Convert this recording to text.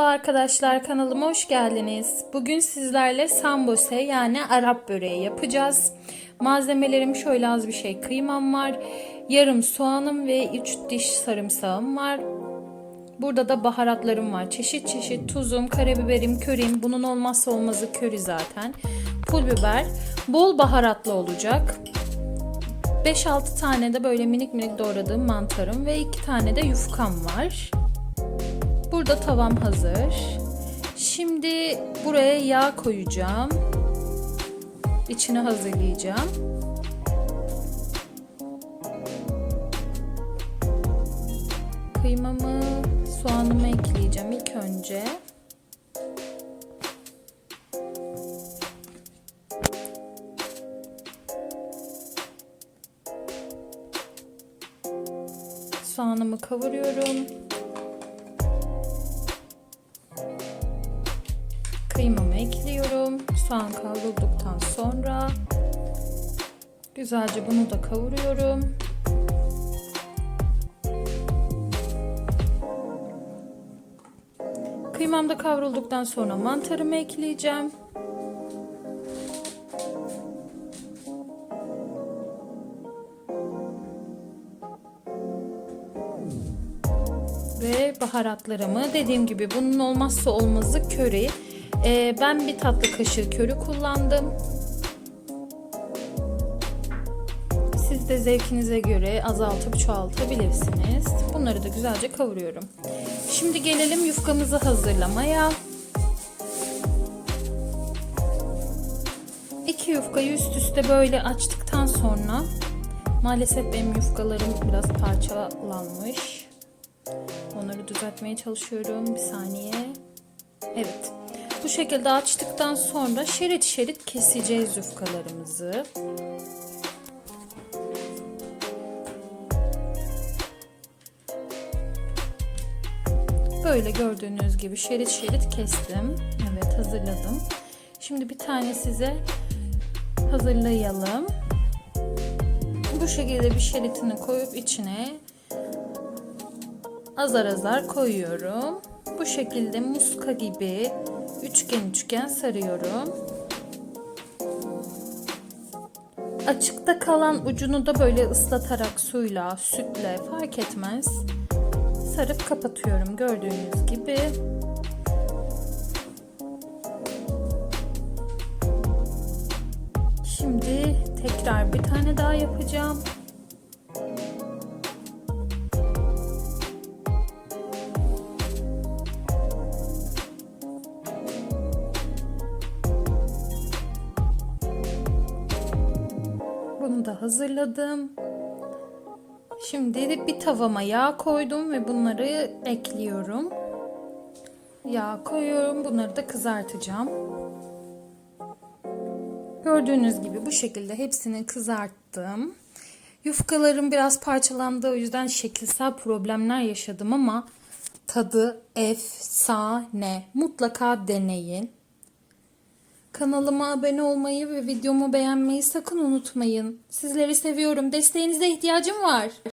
Merhaba arkadaşlar kanalıma hoş geldiniz. Bugün sizlerle sambose yani Arap böreği yapacağız. Malzemelerim şöyle az bir şey kıymam var. Yarım soğanım ve 3 diş sarımsağım var. Burada da baharatlarım var. Çeşit çeşit tuzum, karabiberim, körim. Bunun olmazsa olmazı köri zaten. Pul biber. Bol baharatlı olacak. 5-6 tane de böyle minik minik doğradığım mantarım ve 2 tane de yufkam var. Burada tavam hazır. Şimdi buraya yağ koyacağım. İçine hazırlayacağım. Kıymamı, soğanımı ekleyeceğim ilk önce. Soğanımı kavuruyorum. Kıymamı ekliyorum. Soğan kavrulduktan sonra güzelce bunu da kavuruyorum. Kıymam da kavrulduktan sonra mantarımı ekleyeceğim. Ve baharatlarımı dediğim gibi bunun olmazsa olmazı köri. Ee, ben bir tatlı kaşığı köri kullandım. Siz de zevkinize göre azaltıp çoğaltabilirsiniz. Bunları da güzelce kavuruyorum. Şimdi gelelim yufkamızı hazırlamaya. İki yufkayı üst üste böyle açtıktan sonra maalesef benim yufkalarım biraz parçalanmış. Onları düzeltmeye çalışıyorum. Bir saniye. Evet. Bu şekilde açtıktan sonra şerit şerit keseceğiz yufkalarımızı. Böyle gördüğünüz gibi şerit şerit kestim. Evet hazırladım. Şimdi bir tane size hazırlayalım. Bu şekilde bir şeritini koyup içine azar azar koyuyorum. Bu şekilde muska gibi üçgen üçgen sarıyorum. Açıkta kalan ucunu da böyle ıslatarak suyla, sütle fark etmez. Sarıp kapatıyorum gördüğünüz gibi. Şimdi tekrar bir tane daha yapacağım. Bunu da hazırladım. Şimdi bir tavama yağ koydum ve bunları ekliyorum. Yağ koyuyorum. Bunları da kızartacağım. Gördüğünüz gibi bu şekilde hepsini kızarttım. Yufkalarım biraz parçalandı o yüzden şekilsel problemler yaşadım ama tadı efsane. Mutlaka deneyin. Kanalıma abone olmayı ve videomu beğenmeyi sakın unutmayın. Sizleri seviyorum. Desteğinize ihtiyacım var.